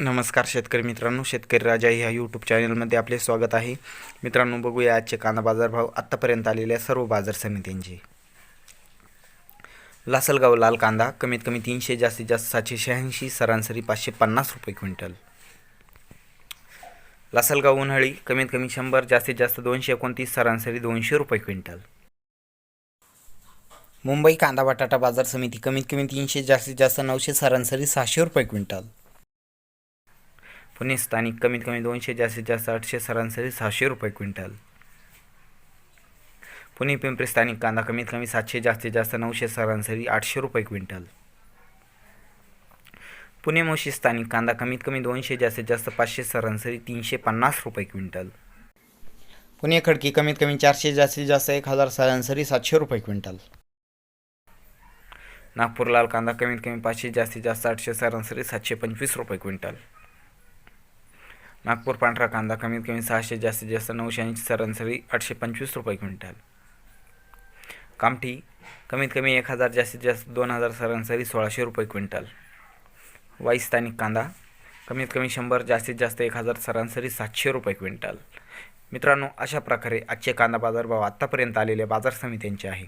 नमस्कार शेतकरी मित्रांनो शेतकरी राजा ह्या यूट्यूब चॅनलमध्ये आपले स्वागत आहे. मित्रांनो बघूया आजचे कांदा बाजारभाव. आत्तापर्यंत आलेल्या सर्व बाजार समित्यांचे. लासलगाव लाल कांदा कमीत कमी तीनशे जास्तीत जास्त सातशे शहाऐंशी सरासरी पाचशे पन्नास रुपये क्विंटल. लासलगाव उन्हाळी कमीत कमी शंभर जास्तीत जास्त दोनशे एकोणतीस सरासरी दोनशे रुपये क्विंटल. मुंबई कांदा बटाटा बाजार समिती कमीत कमी तीनशे जास्तीत जास्त नऊशे सरासरी सहाशे रुपये क्विंटल. पुणे स्थानिक कमीत कमी दोनशे जास्तीत जास्त आठशे सरासरी सहाशे रुपये क्विंटल. पुणे पिंपरी स्थानिक कांदा कमीत कमी सातशे जास्तीत जास्त नऊशे सरासरी आठशे रुपये क्विंटल. पुणे मोशी स्थानिक कांदा कमीत कमी दोनशे जास्तीत जास्त पाचशे सरासरी तीनशे पन्नास रुपये क्विंटल. पुणे खडकी कमीत कमी चारशे जास्तीत जास्त एक हजार सरासरी सातशे रुपये क्विंटल. नागपूर लाल कांदा कमीत कमी पाचशे जास्तीत जास्त आठशे सरासरी सातशे पंचवीस रुपये क्विंटल. नागपूर पांढरा कांदा कमीत कमी सहाशे जास्तीत जास्त नऊशे ऐंशी सरासरी आठशे पंचवीस रुपये क्विंटल. कामठी कमीत कमी एक हजार जास्तीत जास्त दोन हजार सरासरी सोळाशे रुपये क्विंटल. वाई स्थानिक कांदा कमीत कमी शंभर जास्तीत जास्त एक हजार सरासरी सातशे रुपये क्विंटल. मित्रांनो अशा प्रकारे आजचे कांदा बाजारभाव आत्तापर्यंत आलेले बाजार समित्यांचे आहे.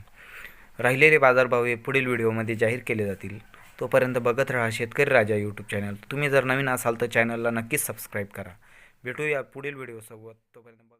राहिलेले बाजारभाव हे पुढील व्हिडिओमध्ये जाहीर केले जातील. तोपर्यंत बघत राहा शेतकरी राजा यूट्यूब चॅनल तुम्ही जर नवीन असाल तर चॅनलला नक्कीच सबस्क्राईब करा. भेटूया पुढील व्हिडिओसोबत. तोपर्यंत बघा.